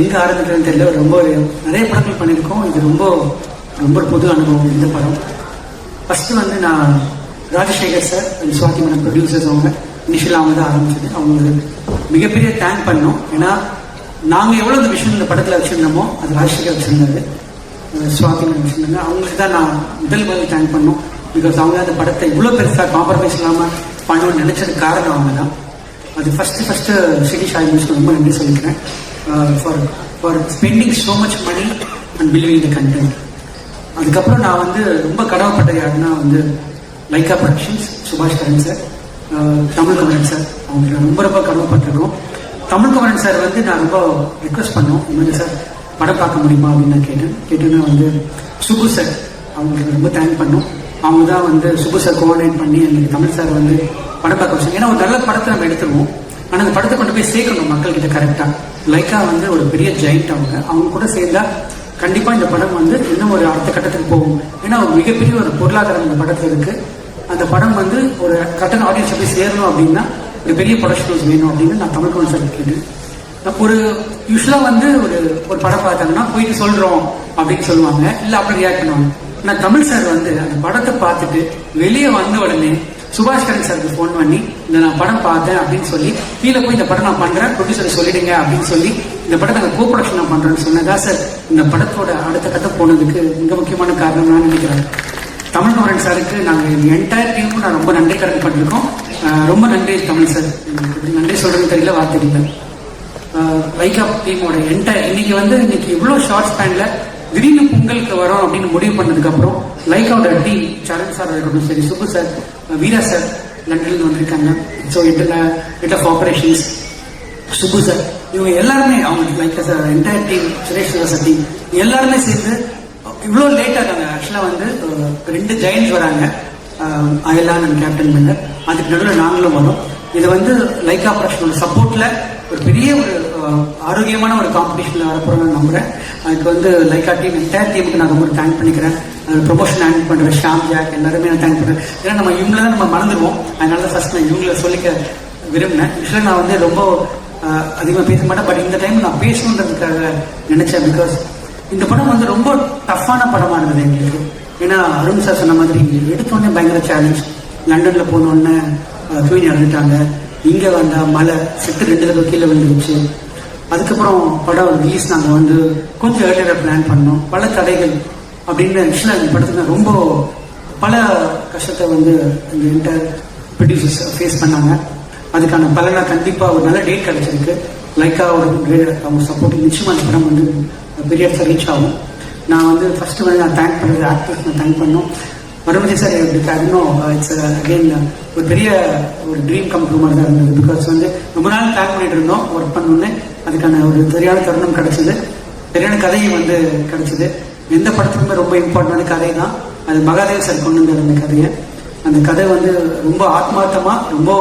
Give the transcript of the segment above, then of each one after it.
எங்கே ஆரம்பிக்கிறதுன்னு தெரியல. ரொம்ப நிறைய படங்கள் பண்ணியிருக்கோம். இது ரொம்ப ரொம்ப புது அனுபவம் இந்த படம். ஃபர்ஸ்ட் வந்து நான் Rajasekhar sir Swathi madam producers அவங்க இனிஷியலாக அவங்க தான் ஆரம்பிச்சது. அவங்களுக்கு மிகப்பெரிய தேங்க் பண்ணோம். ஏன்னா நாங்கள் எவ்வளோ இந்த விஷயம் இந்த படத்தில் வச்சுருந்தோமோ அது ராஜசேகர் வச்சுருந்தது சுவாதி மேடம் வச்சுருந்தாங்க. அவங்களுக்கு தான் நான் முதல் முதல் தேங்க் பண்ணோம். பிகாஸ் அவங்க அந்த படத்தை இவ்வளோ பெருசாக காம்ப்ரமைஸ் இல்லாமல் பண்ணணும்னு நினைச்சதுக்கு காரணம் அவங்க தான் அது ஃபஸ்ட்டு ஃபஸ்ட்டு சிட்டி ஷாய் ரொம்ப நன்றி சொல்லிக்கிறேன். For for spending so much money and believing the content அதுக்கப்புறம் நான் வந்து ரொம்ப கடமைப்பட்டது யாருன்னா வந்து Lyca productions Subaskaran sir Tamil Kumaran sir அவங்களுக்கு ரொம்ப ரொம்ப கடமைப்பட்டிருக்கோம். தமிழ் குமரன் சார் வந்து நான் ரொம்ப ரிக்வஸ்ட் பண்ணோம். இந்த சார் படம் பார்க்க முடியுமா அப்படின்னு நான் கேட்டேன். கேட்டேன்னா வந்து சுகு சார் அவங்களுக்கு ரொம்ப தேங்க் பண்ணோம். அவங்க தான் வந்து சுகு சார் கோஆர்டினேட் பண்ணி எனக்கு தமிழ் சார் வந்து படம் பார்க்க வச்சாங்க. ஏன்னா ஒரு நல்ல படத்தை நம்ம எடுத்துருவோம். ஆனால் அந்த படத்தை கொண்டு போய் சேர்க்கணும் மக்கள் கிட்ட கரெக்டாக லைக்கா வந்து ஒரு பெரிய ஜெயிண்ட் அவங்க. அவங்க கூட சேர்ந்தா கண்டிப்பா இந்த படம் வந்து இன்னும் ஒரு அடுத்த கட்டத்துக்கு போகும். ஏன்னா ஒரு மிகப்பெரிய ஒரு பொருளாதாரம் இந்த படத்துல இருக்கு. அந்த படம் வந்து ஒரு கட்டண ஆடியன்ஸ் போய் சேரணும் அப்படின்னா ஒரு பெரிய ப்ரொடக்ஷன் வேணும் அப்படின்னு நான் தமிழ் கவுன்சில் கேட்டேன். ஒரு யூஸ்வலா வந்து ஒரு ஒரு படம் பார்த்தாங்கன்னா போயிட்டு சொல்றோம் அப்படின்னு சொல்லுவாங்க. இல்ல அப்படி ரியாக்ட் பண்ணுவாங்க. நான் தமிழ் சார் வந்து அந்த படத்தை பார்த்துட்டு வெளியே வந்த உடனே சுபாஷ் கரன் சாருக்கு ஃபோன் பண்ணி இந்த நான் படம் பார்த்தேன் அப்படின்னு சொல்லி கீழே போய் இந்த படம் நான் பண்றேன் ப்ரொடியூசரை சொல்லிடுங்க அப்படின்னு சொல்லி இந்த படத்தை நான் கோ ப்ரொடக்ஷன் நான் பண்றேன்னு சொன்னதா சார் இந்த படத்தோட அடுத்த கட்டம் போனதுக்கு மிக முக்கியமான காரணம் நான் நினைக்கிறேன். தமிழ் குமரன் சாருக்கு நாங்கள் என்டையர் டீமும் நான் ரொம்ப நன்றி கடன் பண்ணிருக்கோம் ரொம்ப நன்றி தமிழ் சார் நன்றி சொல்றதுன்னு தெரியல வார்த்தை இல்லை. வைகா டீமோட என்டையர் இன்னைக்கு வந்து இன்னைக்கு இவ்வளோ ஷார்ட் ஸ்பேன்ல திடீர்னு பொங்கலுக்கு வரோம் அப்படின்னு முடிவு பண்ணதுக்கு அப்புறம் லைக்காவோட டீம் சரண் சார் இருக்கட்டும் சரி சுப்பு சார் வீரா சார் லண்டன்ல வந்திருக்காங்க. So இன்டர்ல head of operations Subbu sir இவங்க எல்லாருமே அவங்க like sir entire team Suresh sir team எல்லாருமே சேர்ந்து இவ்வளோ லேட் ஆகாங்க ஆக்சுவலாக வந்து ரெண்டு ஜெயின்ஸ் வராங்க. அயலான் அண்ட் கேப்டன் பண்ண அதுக்கு நடுவில் நாங்களும் வரோம். இது வந்து லைக் ஆப்ரேஷனோட சப்போர்ட்ல ஒரு பெரிய ஒரு ஆரோக்கியமான ஒரு காம்படிஷன்ல வரப்போறோம்னு நம்புறேன். அதுக்கு வந்து லைக்கா டீம் என்டையர் டீமுக்கு நான் ரொம்ப தேங்க் பண்ணிக்கிறேன். ப்ரொமோஷன் ஹேண்ட் பண்ற ஷாம் ஜாக் எல்லாருமே நான் தேங்க் பண்றேன். ஏன்னா நம்ம இவங்கள தான் நம்ம மறந்துடுவோம். அதனால தான் ஃபர்ஸ்ட் நான் இவங்கள சொல்லிக்க விரும்பினேன். ஆக்சுவலாக நான் வந்து ரொம்ப அதிகமாக பேச மாட்டேன். பட் இந்த டைம் நான் பேசணுன்றதுக்காக நினைச்சேன் பிகாஸ் இந்த படம் வந்து ரொம்ப டஃப்பான படமா இருந்தது எங்களுக்கு. ஏன்னா அருண் சார் சொன்ன மாதிரி எடுத்தோடனே பயங்கர சேலஞ்ச் லண்டன்ல போனோடனே தூய் இறந்துட்டாங்க இங்க வந்தா மழை செட்டு ரெண்டு தடவை கீழே விழுந்துருச்சு. அதுக்கப்புறம் படம் ரிலீஸ் நாங்கள் வந்து கொஞ்சம் ஏர்லியரா பிளான் பண்ணோம். பல தடைகள் அப்படின்னு ஆக்சுவலாக இந்த படத்துக்கு ரொம்ப பல கஷ்டத்தை வந்து இந்த இன்டர் ப்ரொடியூசர்ஸ் ஃபேஸ் பண்ணாங்க. அதுக்கான பலனாக கண்டிப்பாக ஒரு நல்ல டேட் கிடைச்சிருக்கு. லைக்காக ஒரு அவங்க சப்போர்ட் நிச்சயமாக அந்த படம் வந்து பெரிய இடத்துல ரீச் ஆகும். நான் வந்து ஃபர்ஸ்ட் வந்து நான் தேங்க் பண்ணுறது ஆக்டர்ஸ் நான் தேங்க் பண்ணோம். மறுபடியும் சார் எனக்கு இன்னும் இட்ஸ் அகெயின் ஒரு பெரிய ஒரு ட்ரீம் கம் ட்ரூ மாதிரி தான் இருந்தது. பிகாஸ் வந்து ரொம்ப நாள் பிளான் பண்ணிட்டு இருந்தோம். ஒர்க் பண்ணோன்னே அதுக்கான ஒரு சரியான தருணம் கிடைச்சது. சரியான கதையும் வந்து கிடைச்சது. எந்த படத்துக்குமே ரொம்ப இம்பார்ட்டன்டான கதை தான் அது மகாதேவ் சார் கொண்டு வந்தார் அந்த கதையை. அந்த கதை வந்து ரொம்ப ஆத்மார்த்தமா ரொம்ப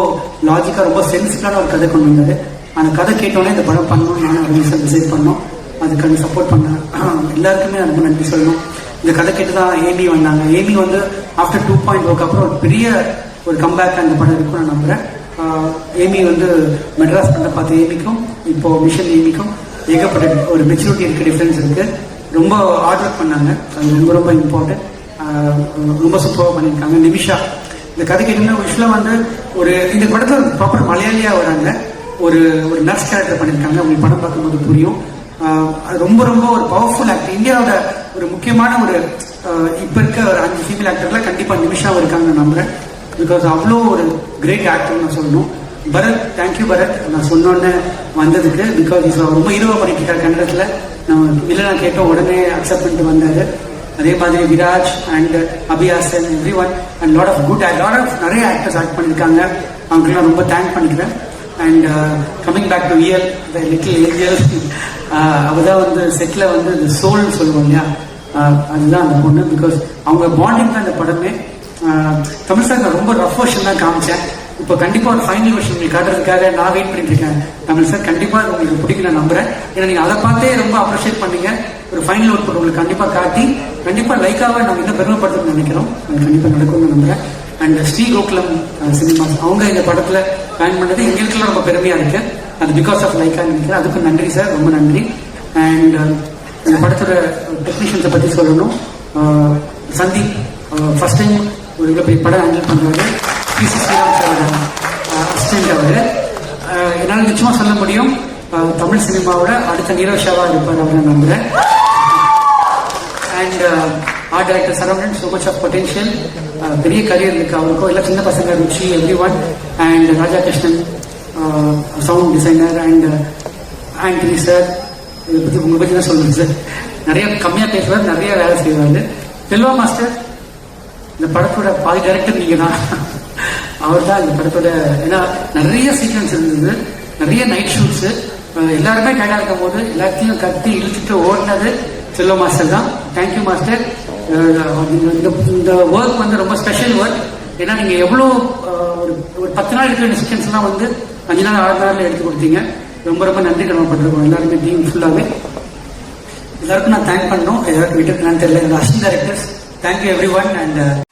லாஜிக்கா ரொம்ப சென்சிட்டிவான ஒரு கதை கொண்டு வந்தாரு அந்த கதை கேட்டோன்னே இந்த படம் பண்ணணும் நானும் அரவிந்த் சார் டிசைட் பண்ணோம். அதுக்கான சப்போர்ட் பண்ணேன் எல்லாருக்குமே ரொம்ப நன்றி சொல்லணும். இந்த கதை கேட்டு தான் ஏமி வந்தாங்க. ஏமி வந்து ஆஃப்டர் டூ பாயிண்ட் ஒர்க்கு அப்புறம் ஒரு பெரிய ஒரு கம்பேக் அந்த படம் இருக்கும் நான் நம்புறேன். ஏமி வந்து மெட்ராஸ் பண்ண பார்த்த ஏமிக்கும் இப்போ மிஷன் ஏமிக்கும். ஏகப்பட்ட ஒரு மெச்சூரிட்டி இருக்க டிஃபரன்ஸ் இருக்கு. ரொம்ப ஆர்டர் பண்ணாங்க. அது ரொம்ப ரொம்ப இம்பார்ட்டன்ட் ரொம்ப சூப்பராக பண்ணியிருக்காங்க. நிமிஷா இந்த கதைக்கு என்ன விஷயம் வந்து ஒரு இந்த படத்தில் ப்ராப்பர் மலையாளியா வராங்க. ஒரு ஒரு நர்ஸ் கேரக்டர் பண்ணியிருக்காங்க. உங்களுக்கு படம் பார்க்கும்போது புரியும். அது ரொம்ப ரொம்ப ஒரு பவர்ஃபுல் ஆக்டர் இந்தியாவோட ஒரு முக்கியமான ஒரு இப்போ இருக்க ஒரு அஞ்சு ஃபீமேல் ஆக்டர்லாம் கண்டிப்பாக நிமிஷாவும் இருக்காங்க நம்புறேன். பிகாஸ் அவ்வளோ ஒரு கிரேட் ஆக்டர் நான் சொல்லணும். Bharath thank you Bharath. நான் சொன்னோன்னே வந்ததுக்கு பிகாஸ் இஸ் ரொம்ப ஹீரோவா பண்ணிக்கிட்டார் கன்னடத்தில். நான் நம்ம நான் கேட்டோம் உடனே அக்செப்ட் பண்ணிட்டு வந்தாரு. அதே மாதிரி Viraj and அபியாசன் every one and lot of good lot of நிறைய ஆக்டர்ஸ் ஆக்ட் பண்ணியிருக்காங்க. அவங்களுக்கு ரொம்ப தேங்க் பண்ணிக்கிறேன். அண்ட் கம்மிங் பேக் டு வியல் த லிட்டில் ஏஞ்சல் அவதான் வந்து செட்டில் வந்து இந்த சோல்னு சொல்லுவோம் இல்லையா? Uh, அதுதான் அந்த பொண்ணு. பிகாஸ் அவங்க பாண்டிங் தான் அந்த படமே. தமிழ் சார் நான் ரொம்ப ரஃப் வெர்ஷன் தான் காமிச்சேன். இப்போ கண்டிப்பா ஒரு ஃபைனல் வெர்ஷன் உங்களுக்கு காட்டுறதுக்காக நான் வெயிட் பண்ணிட்டு இருக்கேன். தமிழ் சார் கண்டிப்பா உங்களுக்கு பிடிக்கும் நான் நம்புறேன். ஏன்னா நீங்க அதை பார்த்தே ரொம்ப அப்ரிஷியேட் பண்ணீங்க. ஒரு ஃபைனல் அவுட் உங்களுக்கு கண்டிப்பா காட்டி கண்டிப்பா லைக்காக நம்ம இன்னும் பெருமைப்படுத்தணும்னு நினைக்கிறோம். அது கண்டிப்பா நடக்கும்னு நம்புறேன். அண்ட் ஸ்ரீ கோகுலம் சினிமாஸ் அவங்க இந்த படத்துல பிளான் பண்ணது எங்களுக்கெல்லாம் ரொம்ப பெருமையா இருக்கு. அது பிகாஸ் ஆஃப் லைக்கா நினைக்கிறேன். அதுக்கும் நன்றி சார் ரொம்ப நன்றி. அண்ட் இந்த படத்தோட டெக்னீஷியன்ஸை பற்றி சொல்லணும். சந்தீப் ஃபர்ஸ்ட் டைம் ஒரு இவ்வளோ பெரிய படம் ஹேண்டில் பண்ணுறாரு பிசி ஸ்ரீராம் சாரோட அசிஸ்டன்ட் அவர். என்னால் நிச்சயமாக சொல்ல முடியும். தமிழ் சினிமாவோட அடுத்த நீரோஷாவாக இருப்பார் அவர் நான் நம்புகிறேன் and art director Saravanan so much of potential பெரிய கரியர் இருக்கு. அவருக்கும் எல்லாம் சின்ன பசங்க Ruchi every one and Raja Krishnan sound designer and Antony sir இதை பற்றி உங்களை பற்றி தான் சொல்லுங்க சார் நிறைய கம்மியாக பேசுவார் நிறைய வேலை செய்வார். செல்வா மாஸ்டர் இந்த படத்தோட பாதி டேரக்டர் நீங்க தான் அவர் தான் இந்த படத்தோட ஏன்னா நிறைய சீக்வன்ஸ் இருந்தது. நிறைய நைட் ஷூட்ஸ் எல்லாருமே டயர்டா இருக்கும் போது எல்லாத்தையும் கத்தி இழுத்துட்டு ஓடினது செல்லோ மாஸ்டர் தான். தேங்க்யூ மாஸ்டர் இந்த இந்த ஒர்க் வந்து ரொம்ப ஸ்பெஷல் ஒர்க் ஏன்னா நீங்க எவ்வளோ ஒரு ஒரு பத்து நாள் இருக்கிற சீக்வன்ஸ்லாம் வந்து அஞ்சு நாள் ஆறு நாளில் எடுத்து கொடுத்தீங்க. ரொம்ப ரொம்ப நன்றி கடமைப்பட்டிருக்கோம் எல்லாருமே டீம் ஃபுல்லாகவே எல்லாருக்கும் நான் தேங்க் பண்ணணும். எல்லாருக்கும் விட்டு தெரியல. Assistant directors thank you every one and